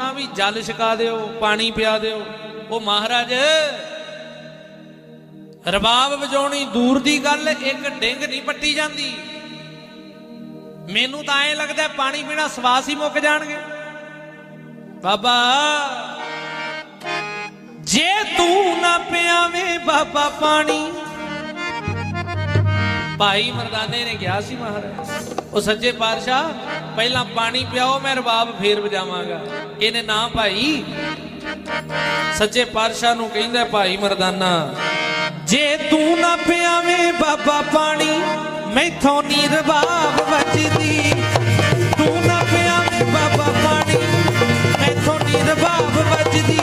ਨਾ ਵੀ ਜਲ ਛਕਾ ਦਿਓ, ਪਾਣੀ ਪਿਆ ਦਿਓ। ਉਹ ਮਹਾਰਾਜ, ਰਬਾਬ ਵਜਾਉਣੀ ਦੂਰ ਦੀ ਗੱਲ, ਇੱਕ ਡਿੰਗ ਨਹੀਂ ਪੱਟੀ ਜਾਂਦੀ। ਮੈਨੂੰ ਤਾਂ ਐਂ ਲੱਗਦਾ ਪਾਣੀ ਪੀਣਾ ਸਵਾਸ ਹੀ ਮੁੱਕ ਜਾਣਗੇ। ਬਾਬਾ, ਜੇ ਤੂੰ ਨਾ ਪਿਆਵੇਂ ਬਾਬਾ ਪਾਣੀ ਭਾਈ ਮਰਦਾਨੇ ਨੇ ਕਿਹਾ ਸੀ ਮਹਾਰਾਜ, ਉਹ ਸੱਚੇ ਪਾਤਸ਼ਾਹ, ਪਹਿਲਾਂ ਪਾਣੀ ਪਿਆਓ, ਮੈਂ ਰਬਾਬ ਫੇਰ ਵਜਾਵਾਂਗਾ। ਇਹਨੇ ਨਾ ਭਾਈ, ਸੱਚੇ ਪਾਤਸ਼ਾਹ ਨੂੰ ਕਹਿੰਦਾ, ਭਾਈ ਮਰਦਾਨਾ, ਜੇ ਤੂੰ ਨਾ ਪਿਆਵੇਂ ਬਾਬਾ ਪਾਣੀ, ਮੈਥੋਂ ਨੀ ਰਬਾਬ ਵੱਜਦੀ। ਤੂੰ ਨਾ ਪਿਆਵੇਂ ਬਾਬਾ ਪਾਣੀ, ਮੈਥੋਂ ਨੀ ਰਬਾਬ ਵੱਜਦੀ।